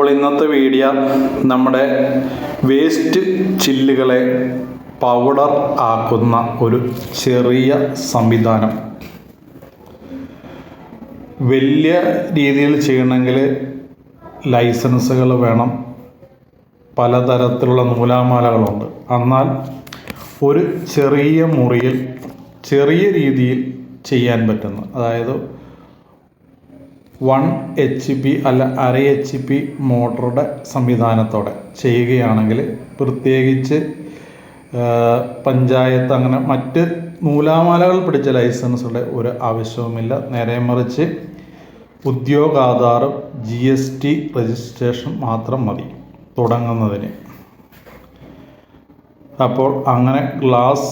അപ്പോൾ ഇന്നത്തെ വീഡിയോ നമ്മുടെ വേസ്റ്റ് ചില്ലുകളെ പൗഡർ ആക്കുന്ന ഒരു ചെറിയ സംവിധാനം. വലിയ രീതിയിൽ ചെയ്യണമെങ്കിൽ ലൈസൻസുകൾ വേണം. പലതരത്തിലുള്ള നൂലാമാലകളുണ്ട്. എന്നാൽ ഒരു ചെറിയ മുറിയിൽ ചെറിയ രീതിയിൽ ചെയ്യാൻ പറ്റുന്ന. അതായത് വൺ എച്ച് പി അല്ല അര എച്ച് പി മോട്ടറുടെ സംവിധാനത്തോടെ ചെയ്യുകയാണെങ്കിൽ പ്രത്യേകിച്ച് പഞ്ചായത്ത് അങ്ങനെ മറ്റ് നൂലാമാലകൾ പിടിച്ച ലൈസൻസുകളുടെ ഒരു ആവശ്യവുമില്ല. നേരെ മറിച്ച് ഉദ്യോഗാധാറും ജി എസ് ടി രജിസ്ട്രേഷൻ മാത്രം മതി തുടങ്ങുന്നതിന്. അപ്പോൾ അങ്ങനെ ഗ്ലാസ്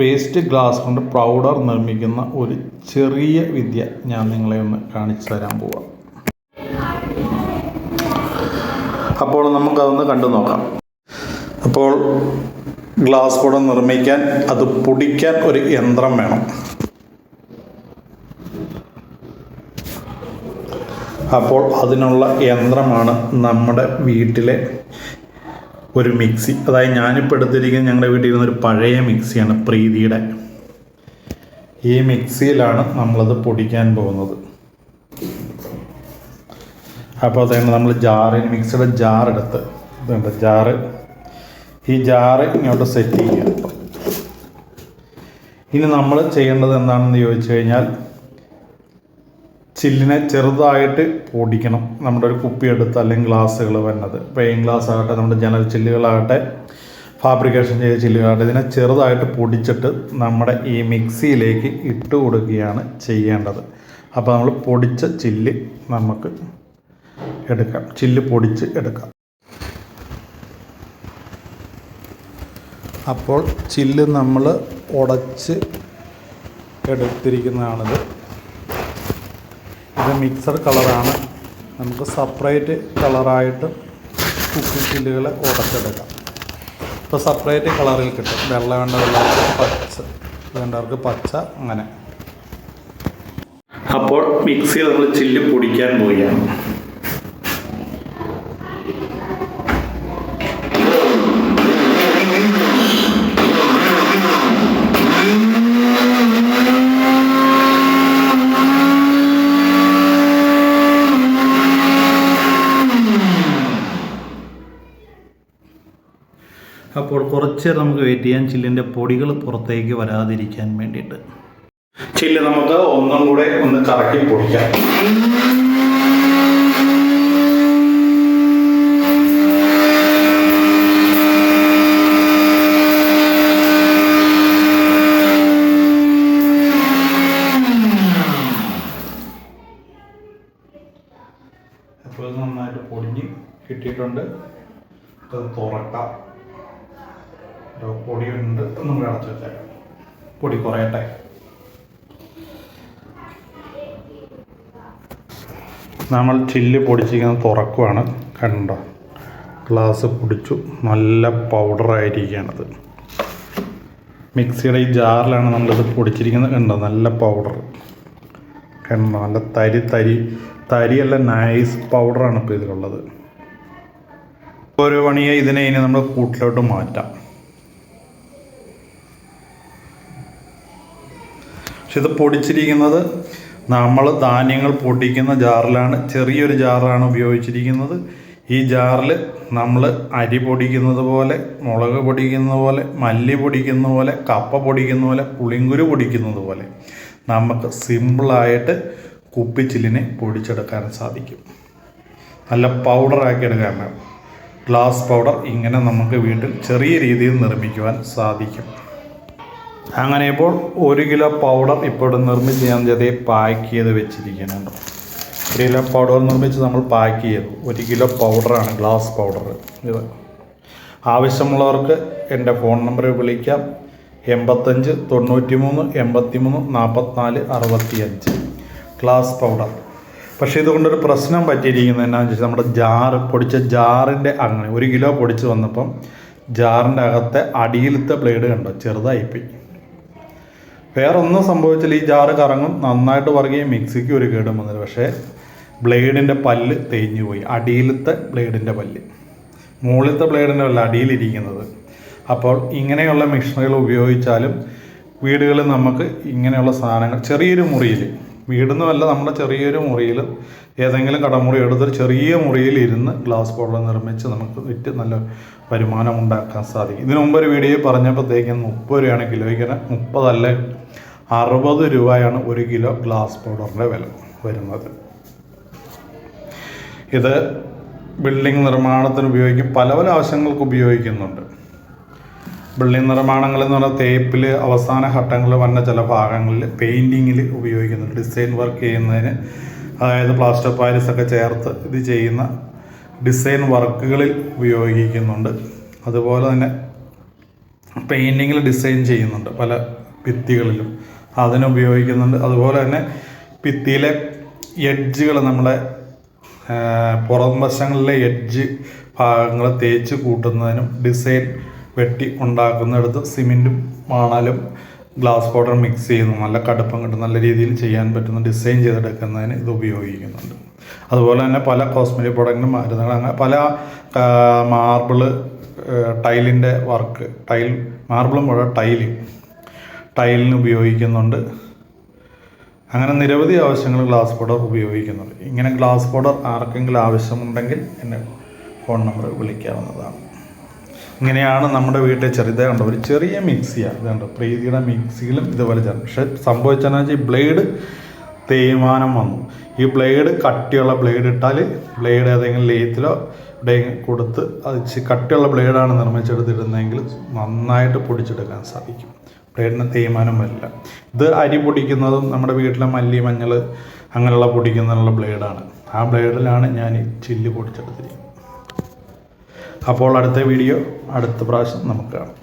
വേസ്റ്റ് ഗ്ലാസ് കൊണ്ട് പൗഡർ നിർമ്മിക്കുന്ന ഒരു ചെറിയ വിദ്യ ഞാൻ നിങ്ങളെ ഒന്ന് കാണിച്ചു തരാൻ പോവാം. അപ്പോൾ നമുക്കതൊന്ന് കണ്ടു നോക്കാം. അപ്പോൾ ഗ്ലാസ് പൗഡർ നിർമ്മിക്കാൻ അത് പൊടിക്കാൻ ഒരു യന്ത്രം വേണം. അപ്പോൾ അതിനുള്ള യന്ത്രമാണ് നമ്മുടെ വീട്ടിലെ ഒരു മിക്സി. അതായത് ഞാനിപ്പോൾ എടുത്തിരിക്കുന്നത് ഞങ്ങളുടെ വീട്ടിൽ ഇരുന്ന ഒരു പഴയ മിക്സിയാണ് പ്രീതിയുടെ. ഈ മിക്സിയിലാണ് നമ്മളത് പൊടിക്കാൻ പോകുന്നത്. അപ്പോൾ അതുകൊണ്ട് നമ്മൾ ജാറിന് മിക്സിയുടെ ജാർ എടുത്ത് ഇതുണ്ട് ജാറ്. ഈ ജാറ് ഇങ്ങോട്ട് സെറ്റ് ചെയ്യുക. ഇനി നമ്മൾ ചെയ്യേണ്ടത് എന്താണെന്ന് ചോദിച്ചു കഴിഞ്ഞാൽ ചില്ലിനെ ചെറുതായിട്ട് പൊടിക്കണം. നമ്മുടെ ഒരു കുപ്പി എടുത്ത് അല്ലെങ്കിൽ ഗ്ലാസ്സുകൾ വരുന്നത് പെയിൻ ഗ്ലാസ് ആകട്ടെ നമ്മുടെ ജനൽ ചില്ലുകളാകട്ടെ ഫാബ്രിക്കേഷൻ ചെയ്ത ചില്ലുകളാകട്ടെ ഇതിനെ ചെറുതായിട്ട് പൊടിച്ചിട്ട് നമ്മുടെ ഈ മിക്സിയിലേക്ക് ഇട്ട് കൊടുക്കുകയാണ് ചെയ്യേണ്ടത്. അപ്പോൾ നമ്മൾ പൊടിച്ച ചില്ല് നമുക്ക് എടുക്കാം. ചില്ല് പൊടിച്ച് എടുക്കാം. അപ്പോൾ ചില്ല് നമ്മൾ ഉടച്ച് എടുത്തിരിക്കുന്നതാണിത്. ഇത് മിക്സർ കളറാണ് നമുക്ക് സെപ്പറേറ്റ് കളറായിട്ട് കുക്കിംഗ് ചില്ലുകളെ ഉടച്ചെടുക്കാം. ഇപ്പോൾ സെപ്പറേറ്റ് കളറിൽ കിട്ടും. വെള്ള വേണ്ട വെള്ളവർക്ക് പച്ച. വേണ്ടവർക്ക് പച്ച അങ്ങനെ. അപ്പോൾ മിക്സിയിൽ നമ്മൾ ചില്ല് പൊടിക്കാൻ പോവുകയാണ് അപ്പോൾ കുറച്ച് നേരം നമുക്ക് വെയിറ്റ് ചെയ്യാൻ ചില്ലിന്റെ പൊടികൾ പുറത്തേക്ക് വരാതിരിക്കാൻ വേണ്ടിയിട്ട്. ചില്ല് നമുക്ക് ഒന്നും കൂടെ ഒന്ന് കറക്കി പൊടിക്കാം. അപ്പോൾ നന്നായിട്ട് പൊടിഞ്ഞ് കിട്ടിയിട്ടുണ്ട്. അത് തുറക്കാം. ഒരു പൊടിയുണ്ട് നമുക്ക് അടച്ചു വെച്ചേക്കാം. പൊടി കുറയട്ടെ. നമ്മൾ ചില്ല് പൊടിച്ചിരിക്കുന്നത് തുറക്കുവാണ്. കണ്ടോ? ഗ്ലാസ് പൊടിച്ചു. നല്ല പൗഡറായിരിക്കുകയാണത് മിക്സിയുടെ ഈ ജാറിലാണ് നമ്മളിത് പൊടിച്ചിരിക്കുന്നത് കണ്ടോ? നല്ല പൗഡർ കണ്ടോ? നല്ല തരി തരി തരിയല്ല നൈസ് പൗഡറാണ് ഇപ്പോൾ ഇതിലുള്ളത്. ഒരു പണിയെ ഇതിനെ ഇനി നമ്മൾ കൂട്ടിലോട്ട് മാറ്റാം. പക്ഷെ ഇത് പൊടിച്ചിരിക്കുന്നത് നമ്മൾ ധാന്യങ്ങൾ പൊടിക്കുന്ന ജാറിലാണ് ചെറിയൊരു ജാറാണ് ഉപയോഗിച്ചിരിക്കുന്നത്. ഈ ജാറിൽ നമ്മൾ അരി പൊടിക്കുന്നത് പോലെ മുളക് പൊടിക്കുന്ന പോലെ മല്ലി പൊടിക്കുന്ന പോലെ കപ്പ പൊടിക്കുന്ന പോലെ പുളിങ്കുരു പൊടിക്കുന്നത് പോലെ നമുക്ക് സിമ്പിളായിട്ട് കുപ്പിച്ചില്ലിനെ പൊടിച്ചെടുക്കാൻ സാധിക്കും. നല്ല പൗഡറാക്കി എടുക്കാൻ ഗ്ലാസ് പൗഡർ ഇങ്ങനെ നമുക്ക് വീട്ടിൽ ചെറിയ രീതിയിൽ നിർമ്മിക്കുവാൻ സാധിക്കും. അങ്ങനെ ഇപ്പോൾ ഒരു കിലോ പൗഡർ ഇപ്പോൾ ഇവിടെ നിർമ്മിച്ച് ഞാൻ അതേ പാക്ക് ചെയ്ത് വെച്ചിരിക്കുന്നുണ്ട് ഒരു കിലോ പൗഡർ നിർമ്മിച്ച് നമ്മൾ പാക്ക് ചെയ്തു. ഒരു കിലോ പൗഡറാണ് ഗ്ലാസ് പൗഡർ ഇത് ആവശ്യമുള്ളവർക്ക് എന്റെ ഫോൺ നമ്പറിൽ വിളിക്കാം. എൺപത്തഞ്ച് തൊണ്ണൂറ്റി മൂന്ന് എൺപത്തി മൂന്ന് നാൽപ്പത്തിനാല് അറുപത്തി അഞ്ച് ഗ്ലാസ് പൗഡർ പക്ഷേ ഇതുകൊണ്ടൊരു പ്രശ്നം പറ്റിയിരിക്കുന്നത് എന്നാന്ന് വെച്ചാൽ നമ്മുടെ ജാറ് പൊടിച്ച ജാറിന്റെ അങ്ങനെ ഒരു കിലോ പൊടിച്ച് വന്നപ്പം ജാറിന്റെ അകത്തെ അടിയിലത്തെ ബ്ലേഡ് കണ്ടോ? ചെറുതായിപ്പോയി. വേറെ ഒന്നും സംഭവിച്ചില്ല. ഈ ജാറ് കറങ്ങും നന്നായിട്ട് പറയുകയും മിക്സിക്ക് ഒരു കേടും വന്നില്ല. പക്ഷേ ബ്ലേഡിന്റെ പല്ല് തേഞ്ഞു പോയി. അടിയിലത്തെ ബ്ലേഡിന്റെ പല്ല്. മുകളിലത്തെ ബ്ലേഡിന്റെ പല്ല് അടിയിലിരിക്കുന്നത്. അപ്പോൾ ഇങ്ങനെയുള്ള മെഷീനുകൾ ഉപയോഗിച്ചാലും വീടുകളിൽ നമുക്ക് ഇങ്ങനെയുള്ള സാധനങ്ങൾ ചെറിയൊരു മുറിയിൽ വീടുന്നുമല്ല നമ്മുടെ ചെറിയൊരു മുറിയിൽ ഏതെങ്കിലും കടമുറി എടുത്തൊരു ചെറിയ മുറിയിൽ ഇരുന്ന് ഗ്ലാസ് ബോട്ടിൽ നിർമ്മിച്ച് നമുക്ക് വിറ്റ് നല്ല വരുമാനം ഉണ്ടാക്കാൻ സാധിക്കും. ഇതിനു മുമ്പ് ഒരു വീഡിയോ പറഞ്ഞപ്പോഴത്തേക്കും മുപ്പത് രൂപയാണ് കിലോയ്ക്ക്. മുപ്പതല്ല? അറുപത് രൂപയാണ് ഒരു കിലോ ഗ്ലാസ് പൗഡറിന്റെ വില വരുന്നത്. ഇത് ബിൽഡിംഗ് നിർമ്മാണത്തിന് ഉപയോഗിക്കും പല പല ആവശ്യങ്ങൾക്ക് ഉപയോഗിക്കുന്നുണ്ട്. ബിൽഡിംഗ് നിർമ്മാണങ്ങൾ എന്ന് പറഞ്ഞാൽ തേപ്പിൽ അവസാന ഘട്ടങ്ങളിൽ വന്ന ചില ഭാഗങ്ങളിൽ പെയിന്റിങ്ങിൽ ഉപയോഗിക്കുന്നുണ്ട് ഡിസൈൻ വർക്ക് ചെയ്യുന്നതിന്. അതായത് പ്ലാസ്റ്റർ പാരിസ് ഒക്കെ ചേർത്ത് ഇത് ചെയ്യുന്ന ഡിസൈൻ വർക്കുകളിൽ ഉപയോഗിക്കുന്നുണ്ട്. അതുപോലെ തന്നെ പെയിന്റിങ്ങിൽ ഡിസൈൻ ചെയ്യുന്നുണ്ട് പല ഭിത്തികളിലും. അതിന് ഉപയോഗിക്കുന്നുണ്ട്. അതുപോലെ തന്നെ ഭിത്തിയിലെ എഡ്ജുകൾ നമ്മുടെ ആ, പുറം വശങ്ങളിലെ എഡ്ജ് ഭാഗങ്ങൾ തേച്ച് കൂട്ടുന്നതിനും ഡിസൈൻ വെട്ടി ഉണ്ടാക്കുന്നിടത്ത് സിമെന്റും മണലും ഗ്ലാസ് പൗഡർ മിക്സ് ചെയ്യുന്നു. നല്ല കടുപ്പം കിട്ടും നല്ല രീതിയിൽ ചെയ്യാൻ പറ്റുന്ന ഡിസൈൻ ചെയ്തെടുക്കുന്നതിന് ഇത് ഉപയോഗിക്കുന്നുണ്ട്. അതുപോലെ തന്നെ പല കോസ്മെറ്റിക് പ്രൊഡക്റ്റിനും മരുന്നുകൾ അങ്ങനെ പല മാർബിൾ ടൈലിന്റെ വർക്ക് ടൈൽ മാർബിളും പോലെ ടൈൽ ടൈലിന് ഉപയോഗിക്കുന്നുണ്ട്. അങ്ങനെ നിരവധി ആവശ്യങ്ങൾ ഗ്ലാസ് പൗഡർ ഉപയോഗിക്കുന്നുണ്ട്. ഇങ്ങനെ ഗ്ലാസ് പൗഡർ ആർക്കെങ്കിലും ആവശ്യമുണ്ടെങ്കിൽ എന്നെ ഫോൺ നമ്പർ വിളിക്കാവുന്നതാണ്. ഇങ്ങനെയാണ് നമ്മുടെ വീട്ടിൽ ചെറിയ കണ്ടോ ഒരു ചെറിയ മിക്സിയാണ് ഇതുണ്ട് പ്രീതിയുടെ മിക്സിയിലും ഇതുപോലെ ചേർന്നു പക്ഷെ സംഭവിച്ചതെന്ന് വെച്ചാൽ ഈ ബ്ലേഡ് തേയ്മാനം വന്നു. ഈ ബ്ലേഡ് കട്ടിയുള്ള ബ്ലേഡ് ഇട്ടാൽ ബ്ലേഡ് ഏതെങ്കിലും ലേത്തിലോ എവിടെയെങ്കിലും കൊടുത്ത് അത് കട്ടിയുള്ള ബ്ലേഡാണ് നിർമ്മിച്ചെടുത്തിരുന്നതെങ്കിൽ നന്നായിട്ട് പൊടിച്ചെടുക്കാൻ സാധിക്കും. ബ്ലേഡിന് തേയ്മാനം വരില്ല ഇത് അരി പൊടിക്കുന്നതും നമ്മുടെ വീട്ടിലെ മല്ലി മഞ്ഞൾ അങ്ങനെയുള്ള പൊടിക്കുന്നതിനുള്ള ബ്ലേഡാണ്. ആ ബ്ലേഡിലാണ് ഞാൻ ഈ ചില്ല് പൊടിച്ചെടുത്തിരിക്കുന്നത്. അപ്പോൾ അടുത്ത വീഡിയോ അടുത്ത പ്രാവശ്യം നമുക്ക് കാണാം.